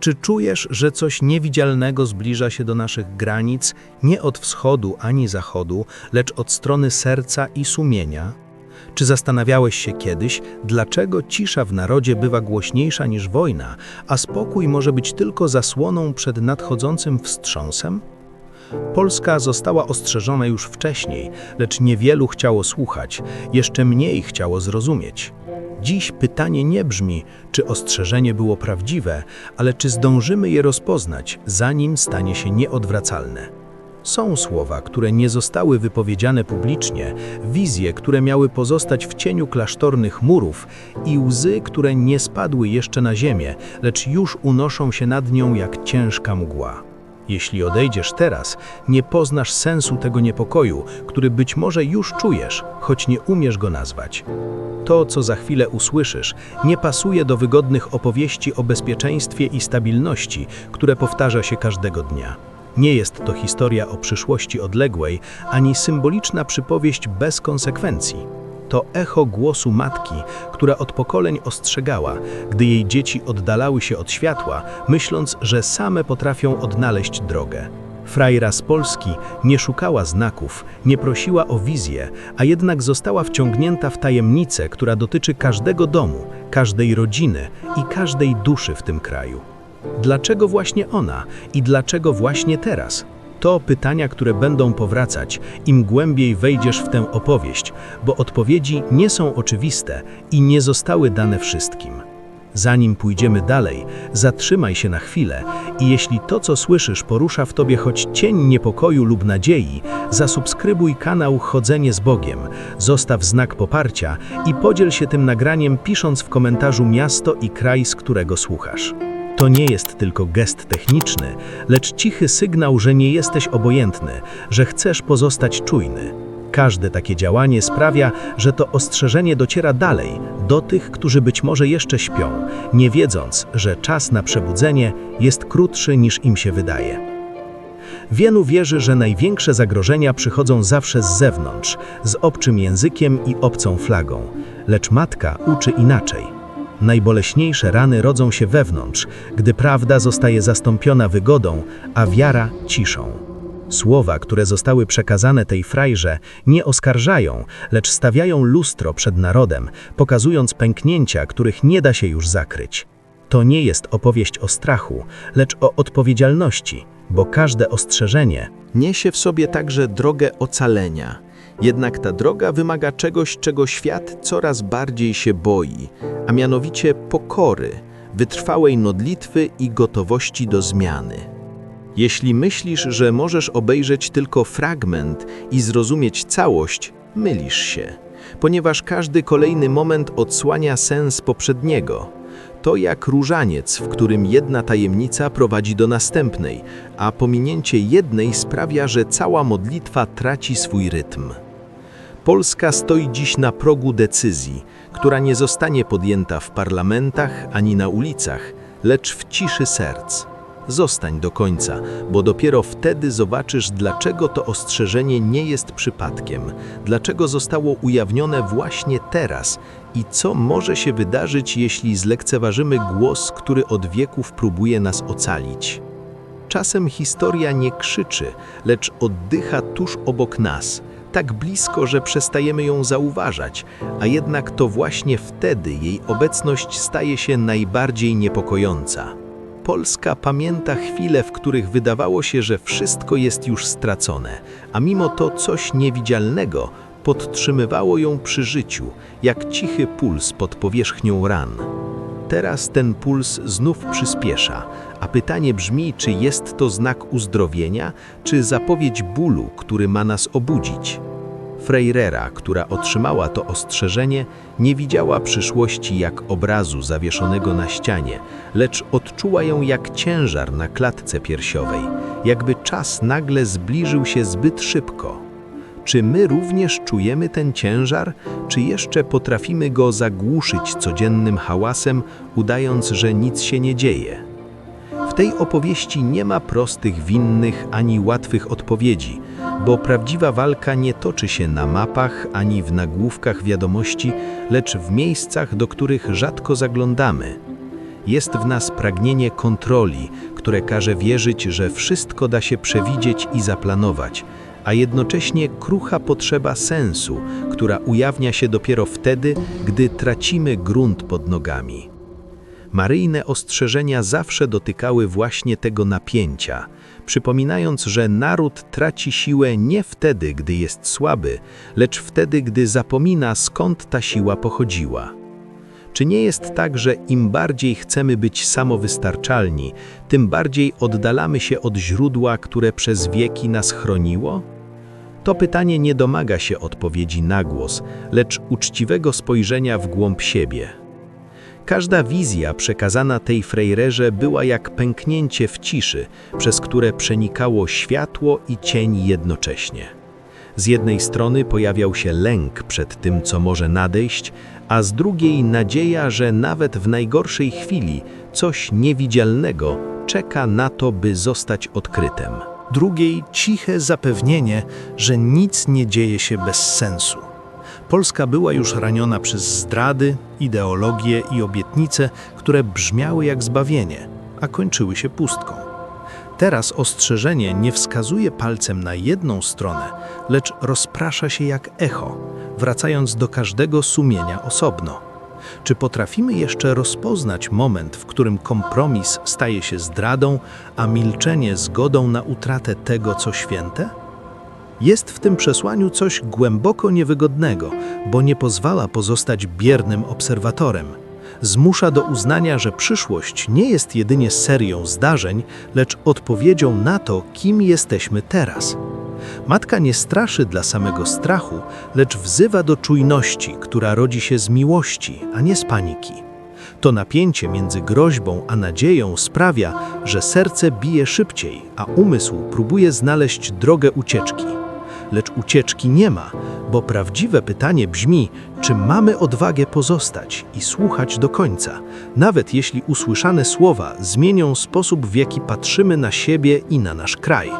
Czy czujesz, że coś niewidzialnego zbliża się do naszych granic, nie od wschodu ani zachodu, lecz od strony serca i sumienia? Czy zastanawiałeś się kiedyś, dlaczego cisza w narodzie bywa głośniejsza niż wojna, a spokój może być tylko zasłoną przed nadchodzącym wstrząsem? Polska została ostrzeżona już wcześniej, lecz niewielu chciało słuchać, jeszcze mniej chciało zrozumieć. Dziś pytanie nie brzmi, czy ostrzeżenie było prawdziwe, ale czy zdążymy je rozpoznać, zanim stanie się nieodwracalne. Są słowa, które nie zostały wypowiedziane publicznie, wizje, które miały pozostać w cieniu klasztornych murów i łzy, które nie spadły jeszcze na ziemię, lecz już unoszą się nad nią jak ciężka mgła. Jeśli odejdziesz teraz, nie poznasz sensu tego niepokoju, który być może już czujesz, choć nie umiesz go nazwać. To, co za chwilę usłyszysz, nie pasuje do wygodnych opowieści o bezpieczeństwie i stabilności, które powtarza się każdego dnia. Nie jest to historia o przyszłości odległej, ani symboliczna przypowieść bez konsekwencji. To echo głosu matki, która od pokoleń ostrzegała, gdy jej dzieci oddalały się od światła, myśląc, że same potrafią odnaleźć drogę. Frajra z Polski nie szukała znaków, nie prosiła o wizję, a jednak została wciągnięta w tajemnicę, która dotyczy każdego domu, każdej rodziny i każdej duszy w tym kraju. Dlaczego właśnie ona i dlaczego właśnie teraz? To pytania, które będą powracać, im głębiej wejdziesz w tę opowieść, bo odpowiedzi nie są oczywiste i nie zostały dane wszystkim. Zanim pójdziemy dalej, zatrzymaj się na chwilę i jeśli to, co słyszysz, porusza w tobie choć cień niepokoju lub nadziei, zasubskrybuj kanał Chodzenie z Bogiem, zostaw znak poparcia i podziel się tym nagraniem, pisząc w komentarzu miasto i kraj, z którego słuchasz. To nie jest tylko gest techniczny, lecz cichy sygnał, że nie jesteś obojętny, że chcesz pozostać czujny. Każde takie działanie sprawia, że to ostrzeżenie dociera dalej, do tych, którzy być może jeszcze śpią, nie wiedząc, że czas na przebudzenie jest krótszy niż im się wydaje. Wielu wierzy, że największe zagrożenia przychodzą zawsze z zewnątrz, z obcym językiem i obcą flagą, lecz matka uczy inaczej. Najboleśniejsze rany rodzą się wewnątrz, gdy prawda zostaje zastąpiona wygodą, a wiara ciszą. Słowa, które zostały przekazane tej frajrze, nie oskarżają, lecz stawiają lustro przed narodem, pokazując pęknięcia, których nie da się już zakryć. To nie jest opowieść o strachu, lecz o odpowiedzialności, bo każde ostrzeżenie Niesie w sobie także drogę ocalenia. Jednak ta droga wymaga czegoś, czego świat coraz bardziej się boi, a mianowicie pokory, wytrwałej modlitwy i gotowości do zmiany. Jeśli myślisz, że możesz obejrzeć tylko fragment i zrozumieć całość, mylisz się, ponieważ każdy kolejny moment odsłania sens poprzedniego. To jak różaniec, w którym jedna tajemnica prowadzi do następnej, a pominięcie jednej sprawia, że cała modlitwa traci swój rytm. Polska stoi dziś na progu decyzji, która nie zostanie podjęta w parlamentach ani na ulicach, lecz w ciszy serc. Zostań do końca, bo dopiero wtedy zobaczysz, dlaczego to ostrzeżenie nie jest przypadkiem, dlaczego zostało ujawnione właśnie teraz i co może się wydarzyć, jeśli zlekceważymy głos, który od wieków próbuje nas ocalić. Czasem historia nie krzyczy, lecz oddycha tuż obok nas, tak blisko, że przestajemy ją zauważać, a jednak to właśnie wtedy jej obecność staje się najbardziej niepokojąca. Polska pamięta chwile, w których wydawało się, że wszystko jest już stracone, a mimo to coś niewidzialnego podtrzymywało ją przy życiu, jak cichy puls pod powierzchnią ran. Teraz ten puls znów przyspiesza, a pytanie brzmi, czy jest to znak uzdrowienia, czy zapowiedź bólu, który ma nas obudzić. Freirera, która otrzymała to ostrzeżenie, nie widziała przyszłości jak obrazu zawieszonego na ścianie, lecz odczuła ją jak ciężar na klatce piersiowej, jakby czas nagle zbliżył się zbyt szybko. Czy my również czujemy ten ciężar, czy jeszcze potrafimy go zagłuszyć codziennym hałasem, udając, że nic się nie dzieje? W tej opowieści nie ma prostych, winnych ani łatwych odpowiedzi, bo prawdziwa walka nie toczy się na mapach ani w nagłówkach wiadomości, lecz w miejscach, do których rzadko zaglądamy. Jest w nas pragnienie kontroli, które każe wierzyć, że wszystko da się przewidzieć i zaplanować, a jednocześnie krucha potrzeba sensu, która ujawnia się dopiero wtedy, gdy tracimy grunt pod nogami. Maryjne ostrzeżenia zawsze dotykały właśnie tego napięcia, przypominając, że naród traci siłę nie wtedy, gdy jest słaby, lecz wtedy, gdy zapomina skąd ta siła pochodziła. Czy nie jest tak, że im bardziej chcemy być samowystarczalni, tym bardziej oddalamy się od źródła, które przez wieki nas chroniło? To pytanie nie domaga się odpowiedzi na głos, lecz uczciwego spojrzenia w głąb siebie. Każda wizja przekazana tej frejrerze była jak pęknięcie w ciszy, przez które przenikało światło i cień jednocześnie. Z jednej strony pojawiał się lęk przed tym, co może nadejść, a z drugiej nadzieja, że nawet w najgorszej chwili coś niewidzialnego czeka na to, by zostać odkrytem. drugiej ciche zapewnienie, że nic nie dzieje się bez sensu. Polska była już raniona przez zdrady, ideologie i obietnice, które brzmiały jak zbawienie, a kończyły się pustką. Teraz ostrzeżenie nie wskazuje palcem na jedną stronę, lecz rozprasza się jak echo, wracając do każdego sumienia osobno. Czy potrafimy jeszcze rozpoznać moment, w którym kompromis staje się zdradą, a milczenie zgodą na utratę tego, co święte? Jest w tym przesłaniu coś głęboko niewygodnego, bo nie pozwala pozostać biernym obserwatorem. Zmusza do uznania, że przyszłość nie jest jedynie serią zdarzeń, lecz odpowiedzią na to, kim jesteśmy teraz. Matka nie straszy dla samego strachu, lecz wzywa do czujności, która rodzi się z miłości, a nie z paniki. To napięcie między groźbą a nadzieją sprawia, że serce bije szybciej, a umysł próbuje znaleźć drogę ucieczki. Lecz ucieczki nie ma, bo prawdziwe pytanie brzmi, czy mamy odwagę pozostać i słuchać do końca, nawet jeśli usłyszane słowa zmienią sposób, w jaki patrzymy na siebie i na nasz kraj.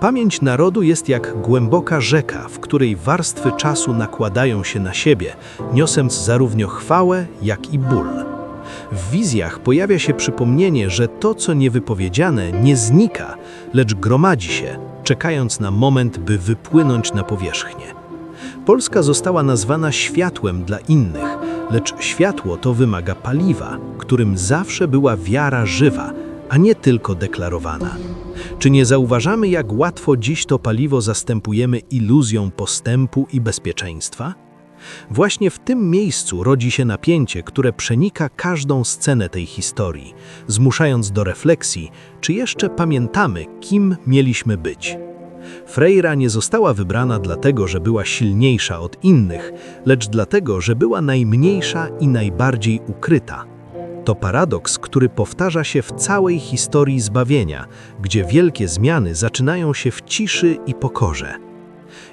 Pamięć narodu jest jak głęboka rzeka, w której warstwy czasu nakładają się na siebie, niosąc zarówno chwałę, jak i ból. W wizjach pojawia się przypomnienie, że to, co niewypowiedziane, nie znika, lecz gromadzi się, czekając na moment, by wypłynąć na powierzchnię. Polska została nazwana światłem dla innych, lecz światło to wymaga paliwa, którym zawsze była wiara żywa, a nie tylko deklarowana. Czy nie zauważamy, jak łatwo dziś to paliwo zastępujemy iluzją postępu i bezpieczeństwa? Właśnie w tym miejscu rodzi się napięcie, które przenika każdą scenę tej historii, zmuszając do refleksji, czy jeszcze pamiętamy, kim mieliśmy być. Freira nie została wybrana dlatego, że była silniejsza od innych, lecz dlatego, że była najmniejsza i najbardziej ukryta. To paradoks, który powtarza się w całej historii zbawienia, gdzie wielkie zmiany zaczynają się w ciszy i pokorze.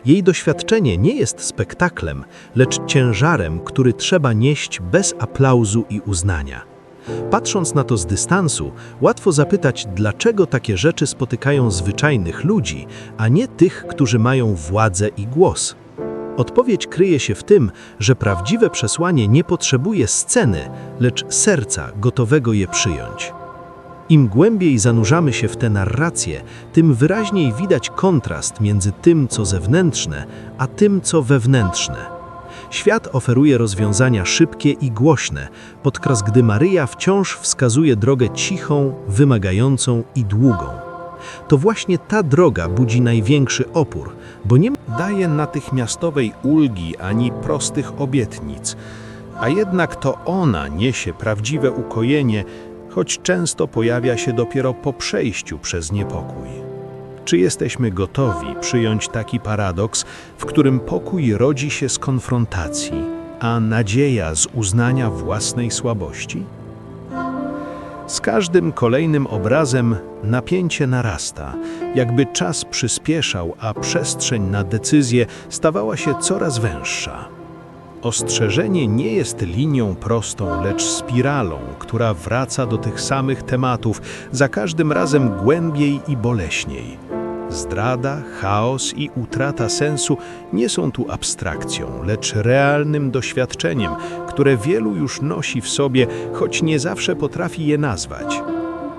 Jej doświadczenie nie jest spektaklem, lecz ciężarem, który trzeba nieść bez aplauzu i uznania. Patrząc na to z dystansu, łatwo zapytać, dlaczego takie rzeczy spotykają zwyczajnych ludzi, a nie tych, którzy mają władzę i głos. Odpowiedź kryje się w tym, że prawdziwe przesłanie nie potrzebuje sceny, lecz serca gotowego je przyjąć. Im głębiej zanurzamy się w tę narrację, tym wyraźniej widać kontrast między tym, co zewnętrzne, a tym, co wewnętrzne. Świat oferuje rozwiązania szybkie i głośne, podczas gdy Maryja wciąż wskazuje drogę cichą, wymagającą i długą. To właśnie ta droga budzi największy opór, bo nie daje natychmiastowej ulgi ani prostych obietnic, a jednak to ona niesie prawdziwe ukojenie, choć często pojawia się dopiero po przejściu przez niepokój. Czy jesteśmy gotowi przyjąć taki paradoks, w którym pokój rodzi się z konfrontacji, a nadzieja z uznania własnej słabości? Z każdym kolejnym obrazem napięcie narasta, jakby czas przyspieszał, a przestrzeń na decyzję stawała się coraz węższa. Ostrzeżenie nie jest linią prostą, lecz spiralą, która wraca do tych samych tematów, za każdym razem głębiej i boleśniej. Zdrada, chaos i utrata sensu nie są tu abstrakcją, lecz realnym doświadczeniem, które wielu już nosi w sobie, choć nie zawsze potrafi je nazwać.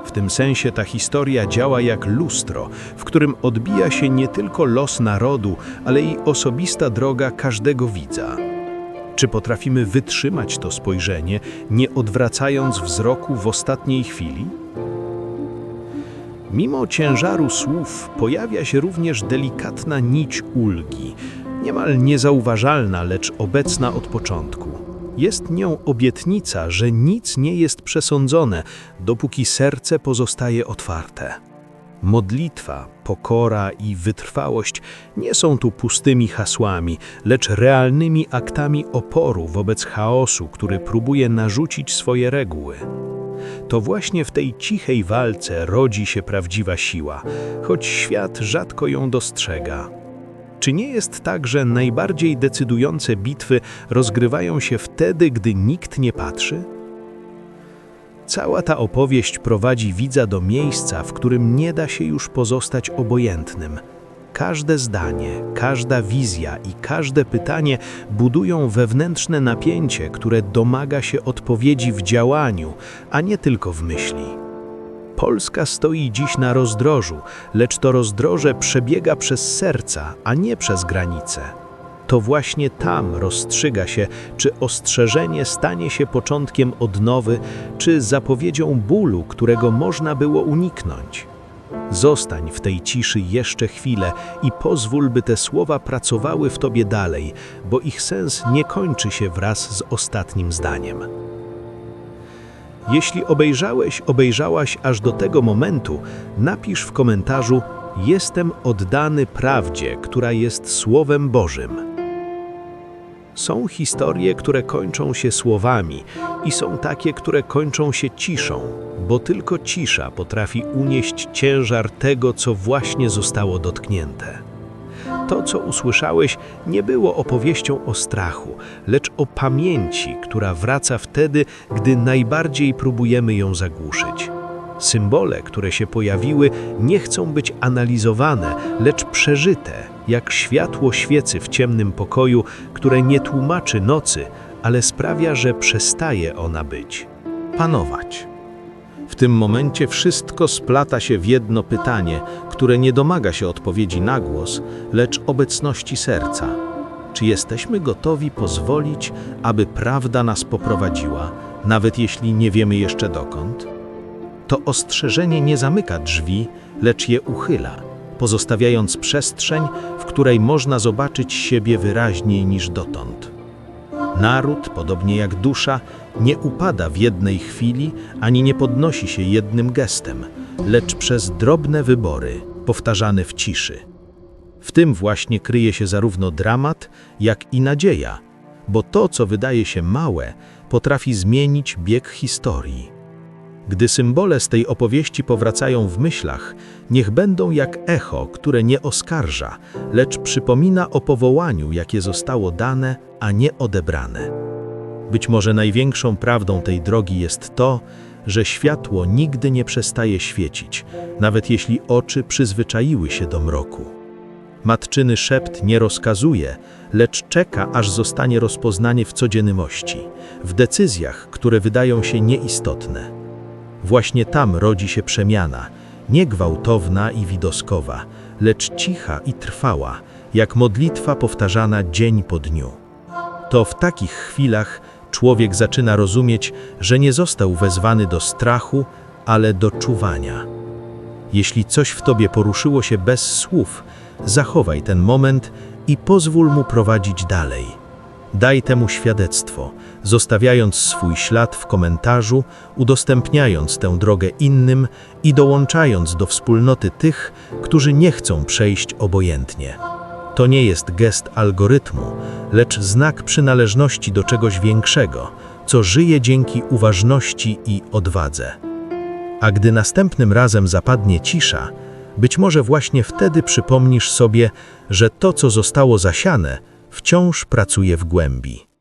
W tym sensie ta historia działa jak lustro, w którym odbija się nie tylko los narodu, ale i osobista droga każdego widza. Czy potrafimy wytrzymać to spojrzenie, nie odwracając wzroku w ostatniej chwili? Mimo ciężaru słów pojawia się również delikatna nić ulgi, niemal niezauważalna, lecz obecna od początku. Jest nią obietnica, że nic nie jest przesądzone, dopóki serce pozostaje otwarte. Modlitwa, pokora i wytrwałość nie są tu pustymi hasłami, lecz realnymi aktami oporu wobec chaosu, który próbuje narzucić swoje reguły. To właśnie w tej cichej walce rodzi się prawdziwa siła, choć świat rzadko ją dostrzega. Czy nie jest tak, że najbardziej decydujące bitwy rozgrywają się wtedy, gdy nikt nie patrzy? Cała ta opowieść prowadzi widza do miejsca, w którym nie da się już pozostać obojętnym. Każde zdanie, każda wizja i każde pytanie budują wewnętrzne napięcie, które domaga się odpowiedzi w działaniu, a nie tylko w myśli. Polska stoi dziś na rozdrożu, lecz to rozdroże przebiega przez serca, a nie przez granice. To właśnie tam rozstrzyga się, czy ostrzeżenie stanie się początkiem odnowy, czy zapowiedzią bólu, którego można było uniknąć. Zostań w tej ciszy jeszcze chwilę i pozwól, by te słowa pracowały w tobie dalej, bo ich sens nie kończy się wraz z ostatnim zdaniem. Jeśli obejrzałeś, obejrzałaś aż do tego momentu, napisz w komentarzu: Jestem oddany prawdzie, która jest Słowem Bożym. Są historie, które kończą się słowami, i są takie, które kończą się ciszą, bo tylko cisza potrafi unieść ciężar tego, co właśnie zostało dotknięte. To, co usłyszałeś, nie było opowieścią o strachu, lecz o pamięci, która wraca wtedy, gdy najbardziej próbujemy ją zagłuszyć. Symbole, które się pojawiły, nie chcą być analizowane, lecz przeżyte, jak światło świecy w ciemnym pokoju, które nie tłumaczy nocy, ale sprawia, że przestaje ona być. Panować. W tym momencie wszystko splata się w jedno pytanie, które nie domaga się odpowiedzi na głos, lecz obecności serca. Czy jesteśmy gotowi pozwolić, aby prawda nas poprowadziła, nawet jeśli nie wiemy jeszcze dokąd? To ostrzeżenie nie zamyka drzwi, lecz je uchyla, pozostawiając przestrzeń, w której można zobaczyć siebie wyraźniej niż dotąd. Naród, podobnie jak dusza, nie upada w jednej chwili ani nie podnosi się jednym gestem, lecz przez drobne wybory, powtarzane w ciszy. W tym właśnie kryje się zarówno dramat, jak i nadzieja, bo to, co wydaje się małe, potrafi zmienić bieg historii. Gdy symbole z tej opowieści powracają w myślach, niech będą jak echo, które nie oskarża, lecz przypomina o powołaniu, jakie zostało dane, a nie odebrane. Być może największą prawdą tej drogi jest to, że światło nigdy nie przestaje świecić, nawet jeśli oczy przyzwyczaiły się do mroku. Matczyny szept nie rozkazuje, lecz czeka, aż zostanie rozpoznanie w codzienności, w decyzjach, które wydają się nieistotne. Właśnie tam rodzi się przemiana, nie gwałtowna i widoskowa, lecz cicha i trwała, jak modlitwa powtarzana dzień po dniu. To w takich chwilach człowiek zaczyna rozumieć, że nie został wezwany do strachu, ale do czuwania. Jeśli coś w tobie poruszyło się bez słów, zachowaj ten moment i pozwól mu prowadzić dalej. Daj temu świadectwo, zostawiając swój ślad w komentarzu, udostępniając tę drogę innym i dołączając do wspólnoty tych, którzy nie chcą przejść obojętnie. To nie jest gest algorytmu, lecz znak przynależności do czegoś większego, co żyje dzięki uważności i odwadze. A gdy następnym razem zapadnie cisza, być może właśnie wtedy przypomnisz sobie, że to, co zostało zasiane, wciąż pracuje w głębi.